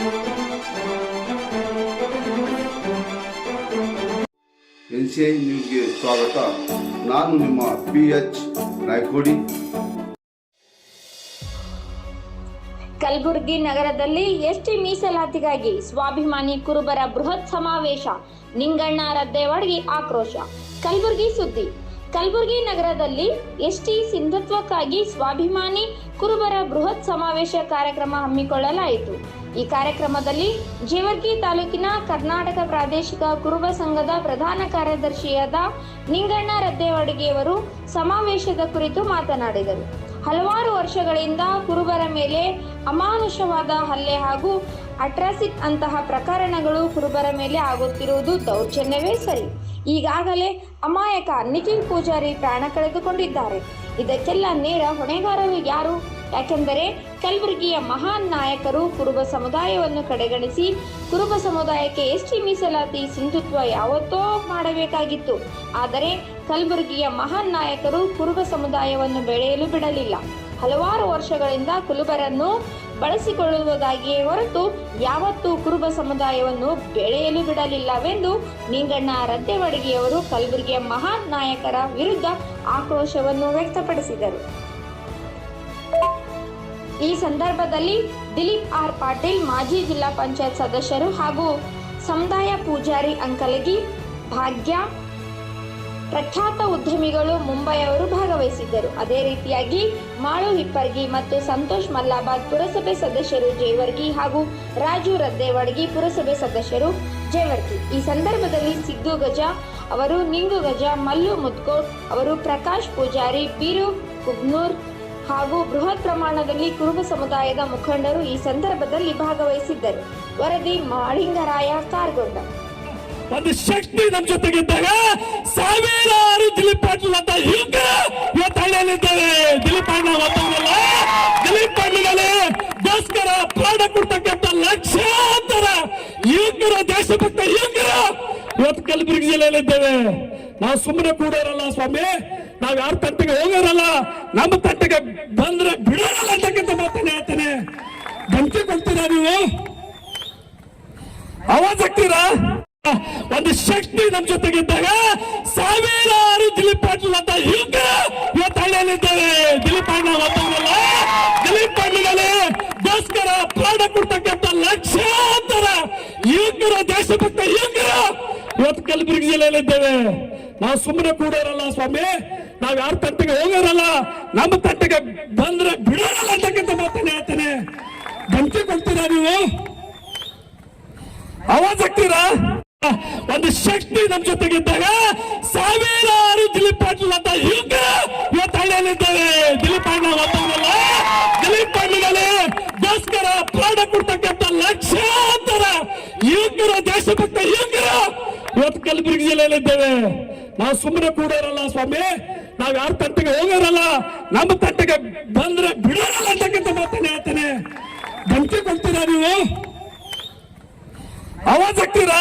N C I ನ್ಯೂಸ್ಗೆ ಸ್ವಾಗತ. ನಾನು ನಿಮ್ಮ ಪಿ ಎಚ್ ಕಲಬುರಗಿ ನಗರದಲ್ಲಿ ಎಸ್ಟಿ ಮೀಸಲಾತಿಗಾಗಿ ಸ್ವಾಭಿಮಾನಿ ಕುರುಬರ ಬೃಹತ್ ಸಮಾವೇಶ, ನಿಂಗಣ್ಣ ರದ್ದೇವಡ್ಗಿ ಆಕ್ರೋಶ. ಕಲಬುರಗಿ ಸುದ್ದಿ. ಕಲಬುರಗಿ ನಗರದಲ್ಲಿ ಎಸ್ಟಿ ಸಿಂಧುತ್ವಕ್ಕಾಗಿ ಸ್ವಾಭಿಮಾನಿ ಕುರುಬರ ಬೃಹತ್ ಸಮಾವೇಶ ಕಾರ್ಯಕ್ರಮ ಹಮ್ಮಿಕೊಳ್ಳಲಾಯಿತು. ಈ ಕಾರ್ಯಕ್ರಮದಲ್ಲಿ ಜೇವರ್ಗಿ ತಾಲೂಕಿನ ಕರ್ನಾಟಕ ಪ್ರಾದೇಶಿಕ ಕುರುಬ ಸಂಘದ ಪ್ರಧಾನ ಕಾರ್ಯದರ್ಶಿಯಾದ ನಿಂಗಣ್ಣ ರದ್ದೇವಾಡಿಗೆಯವರು ಸಮಾವೇಶದ ಕುರಿತು ಮಾತನಾಡಿದರು. ಹಲವಾರು ವರ್ಷಗಳಿಂದ ಕುರುಬರ ಮೇಲೆ ಅಮಾನುಷವಾದ ಹಲ್ಲೆ ಹಾಗೂ ಅಟ್ರಾಸಿಟ್ ಅಂತಹ ಪ್ರಕರಣಗಳು ಕುರುಬರ ಮೇಲೆ ಆಗುತ್ತಿರುವುದು ದೌರ್ಜನ್ಯವೇ ಸರಿ. ಈಗಾಗಲೇ ಅಮಾಯಕ ನಿಖಿಲ್ ಪೂಜಾರಿ ಪ್ರಾಣ ಕಳೆದುಕೊಂಡಿದ್ದಾರೆ. ಇದಕ್ಕೆಲ್ಲ ನೇರ ಹೊಣೆಗಾರರು ಯಾರು? ಯಾಕೆಂದರೆ ಕಲಬುರಗಿಯ ಮಹಾನ್ ನಾಯಕರು ಕುರುಬ ಸಮುದಾಯವನ್ನು ಕಡೆಗಣಿಸಿ, ಕುರುಬ ಸಮುದಾಯಕ್ಕೆ ಎಸ್ಟಿ ಮೀಸಲಾತಿ ಸಿಂಧುತ್ವ ಯಾವತ್ತೋ ಮಾಡಬೇಕಾಗಿತ್ತು. ಆದರೆ ಕಲಬುರಗಿಯ ಮಹಾನ್ ನಾಯಕರು ಕುರುಬ ಸಮುದಾಯವನ್ನು ಬೆಳೆಯಲು ಬಿಡಲಿಲ್ಲ. ಹಲವಾರು ವರ್ಷಗಳಿಂದ ಕುಲುಬರನ್ನು ಬಳಸಿಕೊಳ್ಳುವುದಾಗಿಯೇ ಹೊರತು ಯಾವತ್ತೂ ಕುರುಬ ಸಮುದಾಯವನ್ನು ಬೆಳೆಯಲು ಬಿಡಲಿಲ್ಲವೆಂದು ನಿಂಗಣ್ಣ ರದ್ದೆವಡಗಿಯವರು ಕಲಬುರಗಿಯ ಮಹಾನ್ ನಾಯಕರ ವಿರುದ್ಧ ಆಕ್ರೋಶವನ್ನು ವ್ಯಕ್ತಪಡಿಸಿದರು. ಈ ಸಂದರ್ಭದಲ್ಲಿ ದಿಲೀಪ್ ಆರ್ ಪಾಟೀಲ್, ಮಾಜಿ ಜಿಲ್ಲಾ ಪಂಚಾಯತ್ ಸದಸ್ಯರು ಹಾಗೂ ಸಮುದಾಯ ಪೂಜಾರಿ ಅಂಕಲಗಿ ಭಾಗ್ಯ. ಪ್ರಖ್ಯಾತ ಉದ್ಯಮಿಗಳು ಮುಂಬೈಯವರು ಭಾಗವಹಿಸಿದ್ದರು. ಅದೇ ರೀತಿಯಾಗಿ ಮಾಳು ಹಿಪ್ಪರ್ಗಿ ಮತ್ತು ಸಂತೋಷ್ ಮಲ್ಲಾಬಾದ್ ಪುರಸಭೆ ಸದಸ್ಯರು ಜೇವರ್ಗಿ ಹಾಗೂ ರಾಜು ರದ್ದೇವಡ್ಗಿ ಪುರಸಭೆ ಸದಸ್ಯರು ಜೇವರ್ಗಿ. ಈ ಸಂದರ್ಭದಲ್ಲಿ ಸಿದ್ದು ಗಜ ಅವರು, ನಿಂಗು ಗಜ, ಮಲ್ಲು ಮುದ್ಕೋಟ್ ಅವರು, ಪ್ರಕಾಶ್ ಪೂಜಾರಿ, ಬೀರು ಕುಬ್ನೂರ್ ಹಾಗೂ ಬೃಹತ್ ಪ್ರಮಾಣದಲ್ಲಿ ಕುರುಬ ಸಮುದಾಯದ ಮುಖಂಡರು ಈ ಸಂದರ್ಭದಲ್ಲಿ ಭಾಗವಹಿಸಿದ್ದರು. ವರದಿ ಮಾಳಿಂಗರಾಯ ಕಾರ್ಗೊಂಡ. ಒಂದು ಶಕ್ತಿ ನಮ್ಮ ಜೊತೆಗಿದ್ದಾಗ ಸಾವಿರಾರು ದಿಲೀಪ್ ಪಾಟೀಲ್ ಅಂತ ಹಿಂಗ ಇವತ್ತು ಹಳ್ಳಿಯಲ್ಲಿದ್ದಾರೆ ದಿಲೀಪ್ ಪಾಟೀಲ್ ಒಬ್ಬರಲ್ಲ ದಿಲೀಪ್ ಪಾಟೀಲ್ಗೋಸ್ಕರ ಪ್ರಾಣ ಕೊಡ್ತಕ್ಕಂಥ ಲಕ್ಷಾಂತರ ಯುವಕರು, ದೇಶಭಕ್ತ ಯುವಕರು ಇವತ್ತು ಕಲಬುರಗಿ ಜಿಲ್ಲೆಯಲ್ಲಿದ್ದೇವೆ. ನಾವು ಸುಮ್ಮನೆ ಕೂಡೋರಲ್ಲ ಸ್ವಾಮಿ. ನಾವ್ ಯಾರ ತಟ್ಟಿಗೆ ಹೋಗೋರಲ್ಲ, ನಮ್ಮ ತಟ್ಟಿಗೆ ಬಂದ್ರೆ ಬಿಡೋರಲ್ಲ ಅಂತಕ್ಕಂಥ ಮಾತನ್ನ ಹೇಳ್ತೇನೆ. ಧಮಕಿ ಕೊಡ್ತೀರಾ ನೀವು? ಅವಾಜ್ ಹಾಕ್ತೀರಾ? ಒಂದು ಶಕ್ತಿ ನಮ್ ಜೊತೆಗಿದ್ದಾಗ ಸಾವಿರಾರು ದಿಲೀಪ್ ಪಾಟೀಲ್ ಅಂತ ಯುಗ ಇವತ್ತು ಹಳ್ಳಿಯಲ್ಲಿದ್ದೇವೆ. ದಿಲೀಪ್ ಅಣ್ಣ ಒಬ್ಬರಲ್ಲ ದಿಲೀಪ್ ಪಾಟೀಲ್ಗೋಸ್ಕರ ಪ್ರಾಣ ಕೊಡ್ತಕ್ಕಂಥ ಲಕ್ಷಾಂತರ ಯುವಕರ, ದೇಶಭಕ್ತ ಯುವಕರ ಇವತ್ತು ಕಲಬುರಗಿ ಜಿಲ್ಲೆಯಲ್ಲಿದ್ದೇವೆ. ನಾವು ಸುಮ್ಮನೆ ಕೂಡೋರಲ್ಲ ಸ್ವಾಮಿ. ನಾವ್ ಯಾರ ತಟ್ಟಿಗೆ ಹೋಗಿರಲ್ಲ, ನಮ್ಮ ತಟ್ಟಿಗೆ ಬಂದ್ರೆ ಬಿಡೋರಲ್ಲ ಅಂತಕ್ಕಂಥ ಮಾತನ್ನ ಹೇಳ್ತೇನೆ. ಧಮಕಿ ಕೊಡ್ತೀರಾ ನೀವು? ಅವಾಜ್ ಹಾಕ್ತೀರಾ? ಒಂದು ಶಕ್ತಿ ನಮ್ಮ ಜೊತೆಗಿದ್ದಾಗ ಸಾವಿರಾರು ದಿಲೀಪ್ ಪಾಟೀಲ್ ಅಂತ ಯುಗ ಇವತ್ತು ಹಳ್ಳಿಯಲ್ಲಿದ್ದಾರೆ. ದಿಲೀಪ್ ಪಾಟೀಲ್ ಮಾತಾಡಲ್ಲ ದಿಲೀಪ್ ಪಾಟೀಲ್ಗೋಸ್ಕರ ಪ್ರಾಣ ಕೊಡ್ತಕ್ಕಂಥ ಲಕ್ಷಾಂತರ ಯುವಕರು, ದೇಶಭಕ್ತ ಯುವಕರು ಇವತ್ತು ಕಲಬುರಗಿ ಜಿಲ್ಲೆಯಲ್ಲಿದ್ದೇವೆ. ನಾವು ಸುಮ್ಮನೆ ಕೂಡೋರಲ್ಲ ಸ್ವಾಮಿ. ನಾವ್ ಯಾರ ತಂಟೆಗೆ ಹೋಗಿರಲ್ಲ, ನಮ್ಮ ತಟ್ಟಿಗೆ ಬಂದ್ರೆ ಬಿಡೋರಲ್ಲ ಅಂತಕ್ಕಂಥ ಮಾತನ್ನ ಹೇಳ್ತೇನೆ. ಧಮಕಿ ಕೊಡ್ತೀರಾ ನೀವು? ಅವಾಜ್ ಹಾಕ್ತೀರಾ?